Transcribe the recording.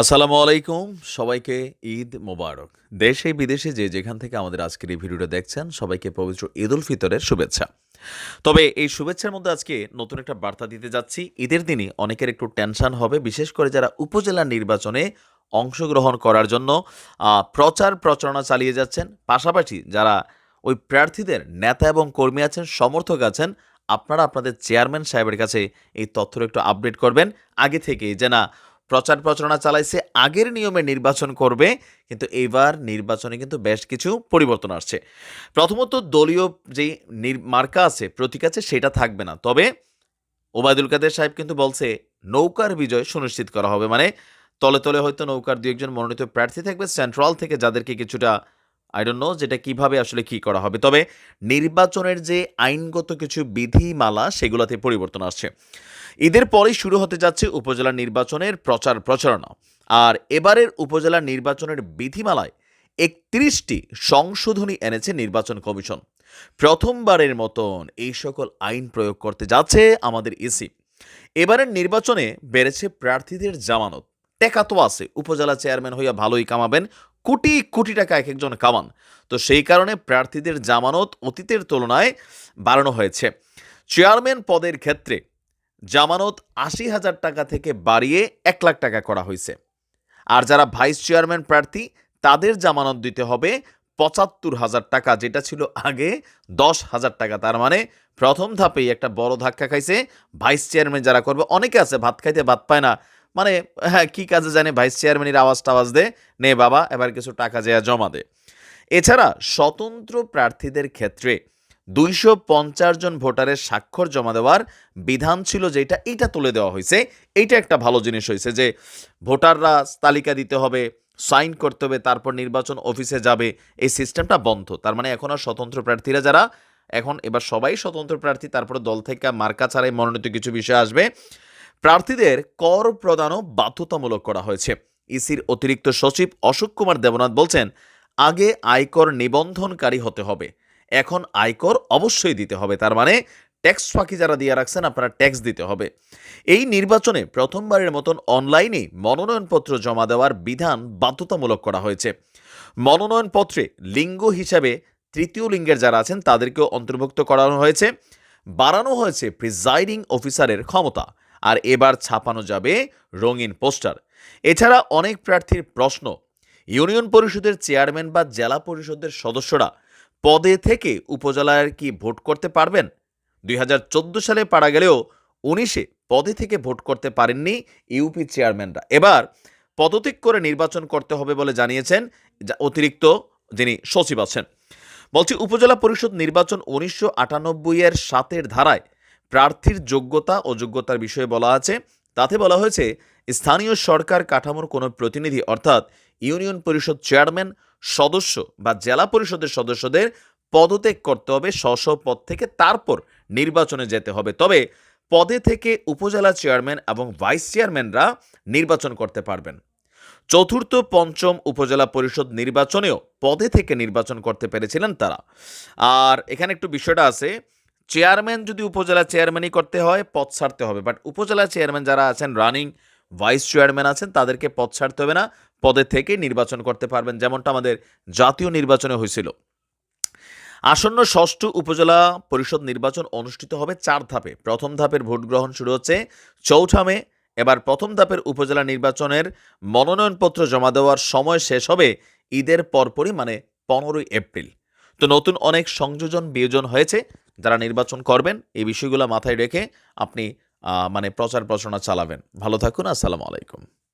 আসসালামু আলাইকুম, সবাইকে ঈদ মোবারক। দেশে বিদেশে যে যেখান থেকে আমাদের আজকের এই ভিডিওটা দেখছেন, সবাইকে পবিত্র ঈদ উল ফিতরের শুভেচ্ছা। তবে এই শুভেচ্ছার মধ্যে আজকে নতুন একটা বার্তা দিতে যাচ্ছি। ঈদের দিনই অনেকের একটু টেনশন হবে, বিশেষ করে যারা উপজেলা নির্বাচনে অংশগ্রহণ করার জন্য প্রচার প্রচারণা চালিয়ে যাচ্ছেন। পাশাপাশি যারা ওই প্রার্থীদের নেতা এবং কর্মী আছেন, সমর্থক আছেন, আপনারা আপনাদের চেয়ারম্যান সাহেবের কাছে এই তথ্যটা একটু আপডেট করবেন। আগে থেকেই যে না প্রচার প্রচারণা চালাইছে, আগের নিয়মে নির্বাচন করবে, কিন্তু এবার নির্বাচনে কিন্তু বেশ কিছু পরিবর্তন আসছে। প্রথমত দলীয় যে মার্কা আছে, প্রতীক আছে, সেটা থাকবে না। তবে ওবায়দুল কাদের সাহেব কিন্তু বলছে, নৌকার বিজয় সুনিশ্চিত করা হবে। মানে তলে তলে হয়তো নৌকার দু একজন মনোনীত প্রার্থী থাকবে, সেন্ট্রাল থেকে যাদেরকে কিছুটা আই ডোন্ট নো যেটা কীভাবে আসলে কি করা হবে। তবে নির্বাচনের যে আইনগত কিছু বিধিমালা, সেগুলোতে পরিবর্তন আসছে। ঈদের পরেই শুরু হতে যাচ্ছে উপজেলা নির্বাচনের প্রচার প্রচারণা। আর এবারের উপজেলা নির্বাচনের বিধিমালায় একত্রিশটি সংশোধনী এনেছে নির্বাচন কমিশন। প্রথমবারের মতন এই সকল আইন প্রয়োগ করতে যাচ্ছে আমাদের ইসি। এবারের নির্বাচনে বেড়েছে প্রার্থীদের জামানত। টেকা তো আছে। উপজেলা চেয়ারম্যান হইয়া ভালোই কামাবেন। কোটি কোটি টাকা এক একজন কামান। তো সেই কারণে প্রার্থীদের জামানত অতীতের তুলনায় বাড়ানো হয়েছে। চেয়ারম্যান পদের ক্ষেত্রে জামানত আশি হাজার টাকা থেকে বাড়িয়ে এক লাখ টাকা করা হয়েছে। আর যারা ভাইস চেয়ারম্যান প্রার্থী, তাদের জামানত দিতে হবে পঁচাত্তর হাজার টাকা, যেটা ছিল আগে দশ হাজার টাকা। তার মানে প্রথম ধাপেই একটা বড় ধাক্কা খাইছে। ভাইস চেয়ারম্যান যারা করবে, অনেকে আছে, ভাত খাইতে ভাত পায় না। মানে হ্যাঁ কী কাজে জানে ভাইস চেয়ারম্যানের আওয়াজ টাওয়াজ দে, নে বাবা, এবার কিছু টাকা যেয়া জমা দে। এছাড়া স্বতন্ত্র প্রার্থীদের ক্ষেত্রে দুইশো পঞ্চাশ জন ভোটারের স্বাক্ষর জমা দেওয়ার বিধান ছিল যেটা এইটা তুলে দেওয়া হয়েছে এইটা একটা ভালো জিনিস হয়েছে যে, ভোটাররা তালিকা দিতে হবে, সাইন করতে হবে, তারপর নির্বাচন অফিসে যাবে। এই সিস্টেমটা বন্ধ। তার মানে এখন আর স্বতন্ত্র প্রার্থীরা যারা, এখন এবার সবাই স্বতন্ত্র প্রার্থী, তারপরে দল থেকে মার্কা ছাড়াই মনোনীত কিছু বিষয় আসবে। প্রার্থীদের কর প্রদানও বাধ্যতামূলক করা হয়েছে। ইসির অতিরিক্ত সচিব অশোক কুমার দেবনাথ বলছেন, আগে আয়কর নিবন্ধনকারী হতে হবে। এখন আয়কর অবশ্যই দিতে হবে, তার মানে ট্যাক্স ফাঁকি যারা দিয়ে রাখছেন, আপনারা ট্যাক্স দিতে হবে। এই নির্বাচনে প্রথমবারের মতন অনলাইনে মনোনয়নপত্র জমা দেওয়ার বিধান বাধ্যতামূলক করা হয়েছে। মনোনয়নপত্রে লিঙ্গ হিসাবে তৃতীয় লিঙ্গের যারা আছেন, তাদেরকেও অন্তর্ভুক্ত করানো হয়েছে। বাড়ানো হয়েছে প্রিজাইডিং অফিসারের ক্ষমতা। আর এবার ছাপানো যাবে রঙিন পোস্টার। এছাড়া অনেক প্রার্থীর প্রশ্ন, ইউনিয়ন পরিষদের চেয়ারম্যান বা জেলা পরিষদের সদস্যরা পদে থেকে উপজেলার কি ভোট করতে পারবেন? দুই হাজার চোদ্দ সালে পারা গেলেও উনিশে পদে থেকে ভোট করতে পারেননি ইউপি চেয়ারম্যানরা। এবার পদত্যাগ করে নির্বাচন করতে হবে বলে জানিয়েছেন অতিরিক্ত যিনি সচিব আছেন। বলছি, উপজেলা পরিষদ নির্বাচন উনিশশো আটানব্বই এর সাতের ধারায় প্রার্থীর যোগ্যতা ও যোগ্যতার বিষয়ে বলা আছে। তাতে বলা হয়েছে, স্থানীয় সরকার কাঠামোর কোনো প্রতিনিধি অর্থাৎ ইউনিয়ন পরিষদ চেয়ারম্যান, সদস্য বা জেলা পরিষদের সদস্যদের পদত্যাগ করতে হবে স্ব পদ থেকে তারপর নির্বাচনে যেতে হবে। তবে পদে থেকে উপজেলা চেয়ারম্যান এবং ভাইস চেয়ারম্যানরা নির্বাচন করতে পারবেন। চতুর্থ, পঞ্চম উপজেলা পরিষদ নির্বাচনেও পদে থেকে নির্বাচন করতে পেরেছিলেন তারা। আর এখানে একটু বিষয়টা আছে চেয়ারম্যান যদি উপজেলা চেয়ারম্যানই করতে হয় পদ ছাড়তে হবে। বাট উপজেলা চেয়ারম্যান যারা আছেন রানিং ভাইস চেয়ারম্যান আছেন, তাদেরকে পদ ছাড়তে হবে না। পদে থেকে নির্বাচন করতে পারবেন, যেমনটা আমাদের জাতীয় নির্বাচনে হয়েছিল। আসন্ন ষষ্ঠ উপজেলা পরিষদ নির্বাচন অনুষ্ঠিত হবে চার ধাপে। প্রথম ধাপের ভোট গ্রহণ শুরু হচ্ছে চৌঠা মে। এবার প্রথম ধাপের উপজেলা নির্বাচনের মনোনয়নপত্র জমা দেওয়ার সময় শেষ হবে ঈদের পরপরই মানে পনেরোই এপ্রিল। তো নতুন অনেক সংযোজন বিয়োজন হয়েছে। যারা নির্বাচন করবেন, এই বিষয়গুলো মাথায় রেখে আপনি মানে প্রচার প্রচারণা চালাবেন। ভালো থাকুন, আসসালামু আলাইকুম।